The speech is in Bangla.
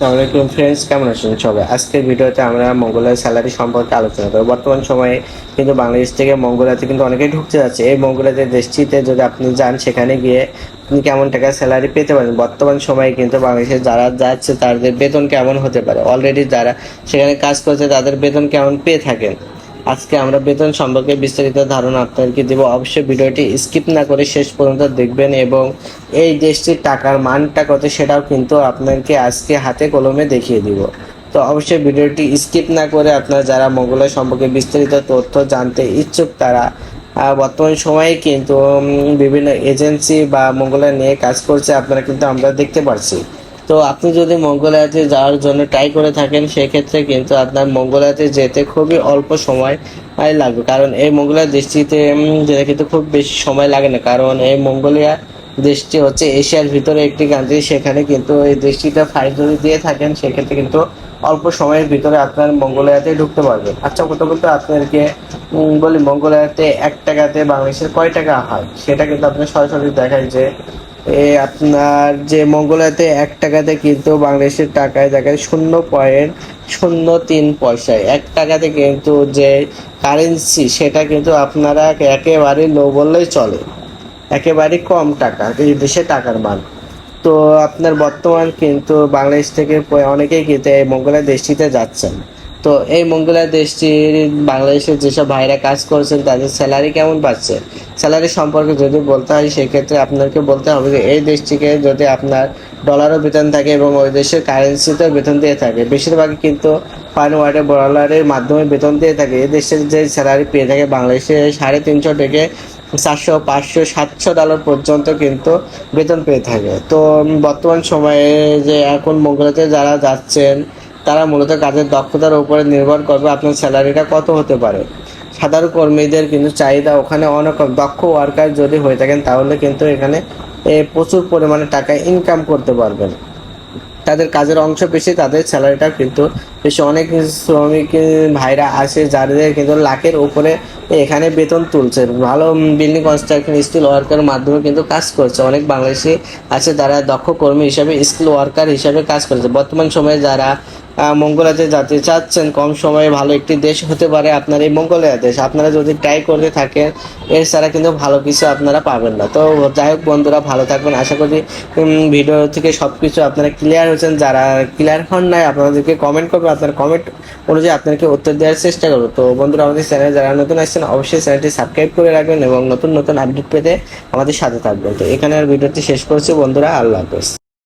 আসসালামাইকুম ফ্রেন্ডস কেমন আছেন সবাই? আজকের ভিডিওতে আমরা মঙ্গোলিয়ার স্যালারি সম্পর্কে আলোচনা করব। বর্তমান সময়ে কিন্তু বাংলাদেশ থেকে মঙ্গোলিয়াতে কিন্তু অনেকেই ঢুকতে যাচ্ছে। এই মঙ্গোলিয়াতে দেশটিতে যদি আপনি যান, সেখানে গিয়ে আপনি কেমন টাকা স্যালারি পেতে পারেন? বর্তমান সময়ে কিন্তু বাংলাদেশে যারা যাচ্ছে, তাদের বেতন কেমন হতে পারে? অলরেডি যারা সেখানে কাজ করছে, তাদের বেতন কেমন পেয়ে থাকেন? আজকে আমরা বেতন সম্পর্কে বিস্তারিত ধারণা আপনাদেরকে দেব। অবশ্যই ভিডিওটি স্কিপ না করে শেষ পর্যন্ত দেখবেন এবং এই দেশটির টাকার মানটা কত সেটাও কিন্তু আপনাকে আজকে হাতে কলমে দেখিয়ে দিব। তো অবশ্যই ভিডিওটি স্কিপ না করে আপনারা যারা মঙ্গলের সম্পর্কে বিস্তারিত তথ্য জানতে ইচ্ছুক, তারা বর্তমান সময়ে কিন্তু বিভিন্ন এজেন্সি বা মঙ্গলের নিয়ে কাজ করছে, আপনারা কিন্তু আমরা দেখতে পাচ্ছি তো আপনি যদি মঙ্গোলিয়াতে যাওয়ার জন্য ট্রাই করে থাকেন সেক্ষেত্রে কিন্তু আপনার মঙ্গোলিয়াতে যেতে খুবই অল্প সময় লাগবে। কারণ এই মঙ্গোলিয়া দেশটিতে উম, যেতে কিন্তু খুব বেশি সময় লাগে না। কারণ এই মঙ্গোলিয়া দেশটি হচ্ছে এশিয়ার ভিতরে একটি কান্ট্রি সেখানে কিন্তু এই দেশটিতে ফাইল যদি দিয়ে থাকেন সেক্ষেত্রে কিন্তু অল্প সময়ের ভিতরে আপনার মঙ্গোলিয়াতে ঢুকতে পারবেন আচ্ছা কত বলতে আপনাদেরকে বলি মঙ্গোলিয়াতে এক টাকাতে বাংলাদেশের কয় টাকা হয়? সেটা কিন্তু আপনি সরাসরি দেখায় যে আপনার যে মঙ্গোলিয়াতে এক টাকাতে কিন্তু বাংলাদেশের টাকায় দেখায় শূন্য পয়েন্ট শূন্য তিন পয়সায়। এক টাকাতে কিন্তু যে কারেন্সি সেটা কিন্তু আপনারা একেবারে লো বললেই চলে। একেবারে কম টাকা, এই দেশে টাকার মান। তো আপনার বর্তমান কিন্তু বাংলাদেশ থেকে অনেকেই কিন্তু এই মঙ্গোলিয়া দেশটিতে যাচ্ছেন। তো এই মঙ্গোলিয়া দেশটির বাংলাদেশের যেসব ভাইরা কাজ করছেন, তাদের স্যালারি কেমন পাচ্ছে? স্যালারি সম্পর্কে যদি বলতে হয়, সেক্ষেত্রে আপনাকে বলতে হবে যে, এই দেশটিকে যদি আপনার ডলারও বেতন থাকে এবং ওই দেশের কারেন্সিতেও বেতন দিয়ে থাকে। বেশিরভাগই কিন্তু ফাইন ওয়ার্ডে ডলারের মাধ্যমে বেতন দিয়ে থাকে। এই দেশের যে স্যালারি পেয়ে থাকে, বাংলাদেশে সাড়ে তিনশো থেকে চারশো, পাঁচশো, সাতশো ডলার পর্যন্ত কিন্তু বেতন পেয়ে থাকে। তো বর্তমান সময়ে যে এখন মঙ্গলাতে যারা যাচ্ছেন তারা মূলত কাজের দক্ষতার উপরে নির্ভর করবে আপনার স্যালারিটা কত হতে পারে। সাধারণ কর্মীদের কিন্তু চাহিদা ওখানে অনেক দক্ষ ওয়ার্কার যদি হয়ে থাকেন, তাহলে কিন্তু এখানে প্রচুর পরিমাণে টাকা ইনকাম করতে পারবেন। তাদের কাজের অংশ বেশি, তাদের স্যালারিটা কিন্তু বেশি। অনেক শ্রমিক ভাইরা আছে, যাদের কিন্তু লাখের উপরে এখানে বেতন তুলছে। ভালো বিল্ডিং কনস্ট্রাকশন স্কিল ওয়ার্কার মাধ্যমে কিন্তু কাজ করছে। অনেক বাংলাদেশি আছে, যারা দক্ষ কর্মী হিসাবে স্কিল ওয়ার্কার হিসাবে কাজ করছে। বর্তমান সময়ে যারা আহ, মঙ্গোলিয়াতে যেতে চাচ্ছেন কম সময়ে ভালো একটি দেশ হতে পারে আপনার এই মঙ্গোলিয়া দেশ আপনারা যদি ট্রাই করতে থাকেন এছাড়া কিন্তু ভালো কিছু আপনারা পাবেন না। তো যাই হোক বন্ধুরা ভালো থাকবেন। আশা করি ভিডিও থেকে সব কিছু আপনারা ক্লিয়ার হয়েছেন। যারা ক্লিয়ার হন নাই আপনাদেরকে কমেন্ট করবে। আপনার কমেন্ট অনুযায়ী আপনাকে উত্তর দেওয়ার চেষ্টা করব। তো বন্ধুরা আমাদের চ্যানেলে যারা নতুন আসছেন অবশ্যই চ্যানেলটি সাবস্ক্রাইব করে রাখবেন এবং নতুন নতুন আপডেট পেতে আমাদের সাথে থাকবেন। তো এখানে ভিডিওটি শেষ করছি। বন্ধুরা আল্লাহ হাফেজ।